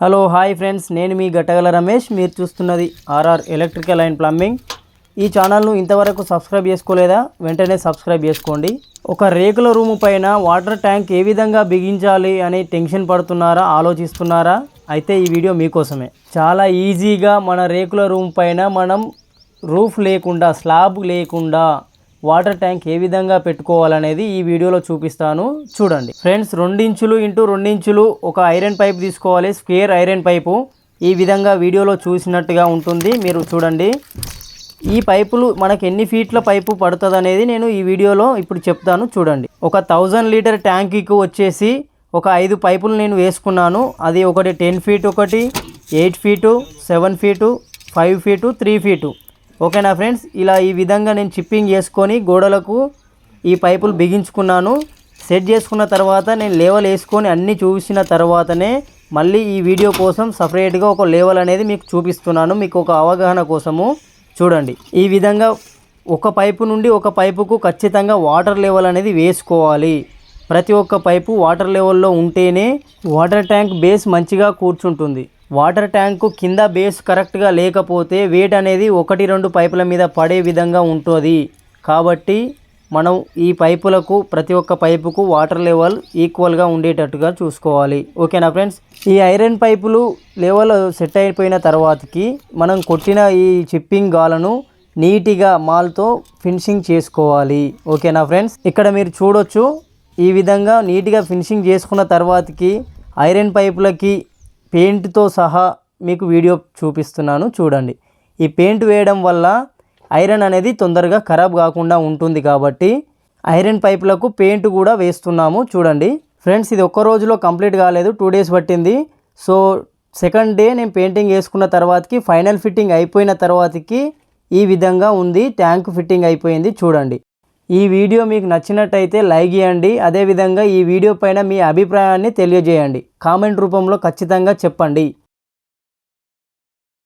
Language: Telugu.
Hello hi friends. నేను మీ గట్టగల రమేష్. మీరు చూస్తున్నది ఆర్ఆర్ ఎలక్ట్రికల్ అండ్ ప్లంబింగ్. ఈ ఛానల్ను ఇంతవరకు సబ్స్క్రైబ్ చేసుకోలేదా? వెంటనే సబ్స్క్రైబ్ చేసుకోండి. ఒక రేకుల రూము పైన వాటర్ ట్యాంక్ ఏ విధంగా బిగించాలి అని టెన్షన్ పడుతున్నారా? ఆలోచిస్తున్నారా? అయితే ఈ వీడియో మీకోసమే. చాలా ఈజీగా మన రేకుల రూమ్ పైన మనం రూఫ్ లేకుండా స్లాబ్ లేకుండా వాటర్ ట్యాంక్ ఏ విధంగా పెట్టుకోవాలనేది ఈ వీడియోలో చూపిస్తాను. చూడండి. ఫ్రెండ్స్ రెండించులు ఇంటూ రెండించులు ఒక ఐరన్ పైప్ తీసుకోవాలి. స్క్వేర్ ఐరన్ పైపు ఈ విధంగా వీడియోలో చూసినట్టుగా ఉంటుంది. మీరు చూడండి. ఈ పైపులు మనకు ఎన్ని ఫీట్ల పైపు పడుతుంది అనేది నేను ఈ వీడియోలో ఇప్పుడు చెప్తాను. చూడండి. ఒక థౌజండ్ లీటర్ ట్యాంకీకి వచ్చేసి ఒక ఐదు పైపులు నేను వేసుకున్నాను. అది ఒకటి టెన్ ఫీట్ ఒకటి eight feet seven feet five feet three feet. ఓకేనా ఫ్రెండ్స్? ఇలా ఈ విధంగా నేను చిప్పింగ్ చేసుకొని గోడలకు ఈ పైపులు బిగించుకున్నాను. సెట్ చేసుకున్న తర్వాత నేను లేవల్ వేసుకొని అన్నీ చూసిన తర్వాతనే మళ్ళీ ఈ వీడియో కోసం సపరేట్గా ఒక లేవల్ అనేది మీకు చూపిస్తున్నాను. మీకు ఒక అవగాహన కోసము చూడండి. ఈ విధంగా ఒక పైపు నుండి ఒక పైపుకు ఖచ్చితంగా వాటర్ లెవెల్ అనేది వేసుకోవాలి. ప్రతి ఒక్క పైపు వాటర్ లెవెల్లో ఉంటేనే వాటర్ ట్యాంక్ బేస్ మంచిగా కూర్చుంటుంది. వాటర్ ట్యాంకు కింద బేస్ కరెక్ట్గా లేకపోతే వెయిట్ అనేది ఒకటి రెండు పైపుల మీద పడే విధంగా ఉంటుంది. కాబట్టి మనం ఈ పైపులకు ప్రతి ఒక్క పైపుకు వాటర్ లెవెల్ ఈక్వల్గా ఉండేటట్టుగా చూసుకోవాలి. ఓకేనా ఫ్రెండ్స్? ఈ ఐరన్ పైపులు లెవెల్ సెట్ అయిపోయిన తర్వాతకి మనం కొట్టిన ఈ చిప్పింగ్ గాలను నీట్గా మాల్తో ఫినిషింగ్ చేసుకోవాలి. ఓకేనా ఫ్రెండ్స్? ఇక్కడ మీరు చూడొచ్చు ఈ విధంగా నీట్గా ఫినిషింగ్ చేసుకున్న తర్వాతకి ఐరన్ పైపులకి పెయింట్తో సహా మీకు వీడియో చూపిస్తున్నాను చూడండి. ఈ పెయింట్ వేయడం వల్ల ఐరన్ అనేది తొందరగా ఖరాబ్ కాకుండా ఉంటుంది కాబట్టి ఐరన్ పైపులకు పెయింట్ కూడా వేస్తున్నాము చూడండి. ఫ్రెండ్స్ ఇది ఒక్క రోజులో కంప్లీట్ కాలేదు టూ డేస్ పట్టింది. సో సెకండ్ డే నేను పెయింటింగ్ వేసుకున్న తర్వాతకి ఫైనల్ ఫిట్టింగ్ అయిపోయిన తర్వాతకి ఈ విధంగా ఉంది ట్యాంక్ ఫిట్టింగ్ అయిపోయింది చూడండి. ఈ వీడియో మీకు నచ్చినట్టయితే లైక్ చేయండి. అదేవిధంగా ఈ వీడియో పైన మీ అభిప్రాయాన్ని తెలియజేయండి. కామెంట్ రూపంలో ఖచ్చితంగా చెప్పండి.